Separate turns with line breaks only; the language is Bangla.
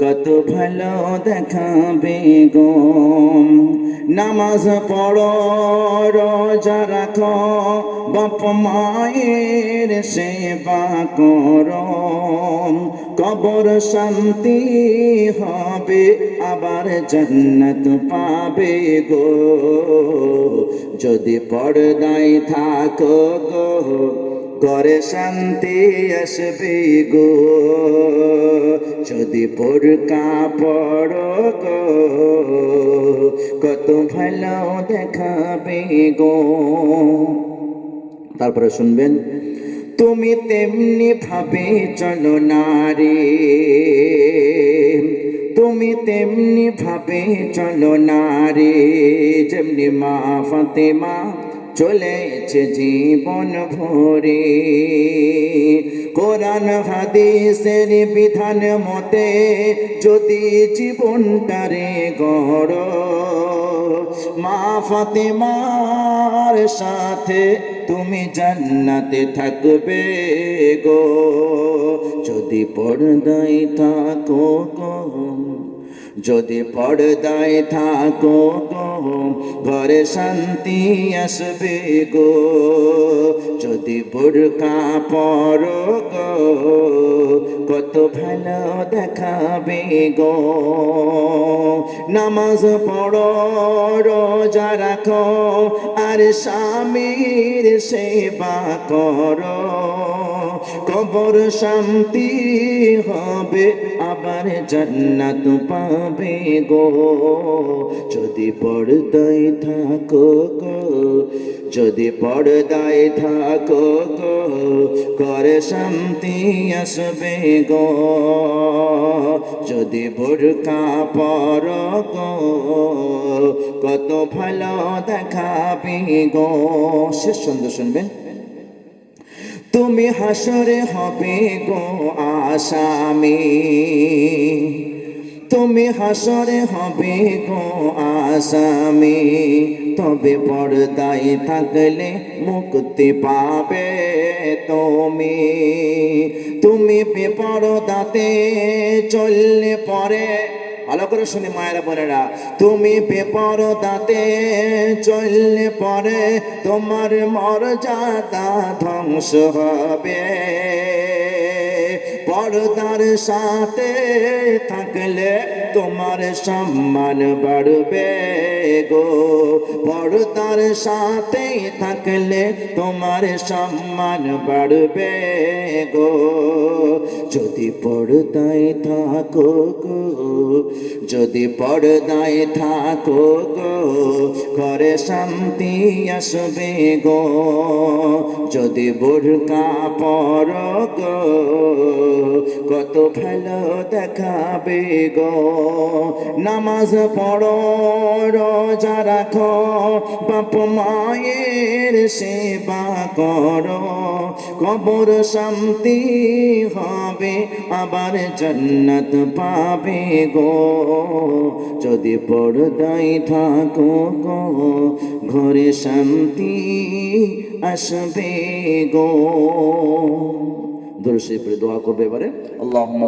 কত ভালো দেখাবে গো। নামাজ পড়ো, রোজা রাখো, বাপ মায়ের সেবা করো। কবর শান্তি হবে, আবার জান্নাত পাবে গো। যদি পর্দায় থাকো গো করে শান্তি আসবে গো। যদি পড়কা পড়ো গো, কত ভালো দেখাবে গো। তারপরে শুনবেন, তুমি তেমনি ভাবে চলো নারী তুমি তেমনি ভাবে চলো নারী যেমনি মা ফাতেমা চলেছে জীবন ভরে। কোরআন, হাদিসের বিধান মতে যদি জীবনটারে গড় মা ফাতেমার সাথে তুমি জান্নাতে থাকবে গো। যদি পর্দায় থাকো গো যদি পর্দায় থাকো গো, ঘরে শান্তি আসবে গো। যদি বোরকা পরো গো, কত ভালো দেখাবে গো। নামাজ পড়ো, রোজা রাখো, আর স্বামীর সেবা করো। কবর শান্তি হবে, আবার জান্নাত পাবে গো। যদি পর্দায় থাকো গো, যদি পর্দায় থাকো গো করে শান্তি আসবে গো। যদি বোরকা পর গো, কত ভালো দেখাবে গো। শেষ সুন্দর শুনবেন। তুমি হাসরে হবে গো আসামি। তুমি হাসরে হবে গো আসামি। তবে পর্দায় থাকলে মুক্তি পাবে তুমি। তুমি বেপরদাতে চললে পরে ভালো করে শুনি মায়েরা বোনেরা তুমি বেপরদাতে চললে পরে তোমার মর্যাদা ধ্বংস হবে। পর্দার সাথে থাকলে তোমার সম্মান বাড়বে গো। পর্দার সাথে থাকলে তোমার সম্মান বাড়বে গো। যদি পর্দায় থাকো গো, যদি পর্দায় থাকো গো, ঘরে শান্তি আসবে গো। যদি বোরকা পর গো কত ভালো দেখাবে গো। নামাজ পড়ো, রোজা রাখো, বাপ মায়ের সেবা করো। কবর শান্তি হবে, আবার জান্নাত পাবে গো। যদি পর্দায় থাকো গো, ঘরে শান্তি আসবে গো। দর্শে দোয়া করবে এবারে। আল্লাহ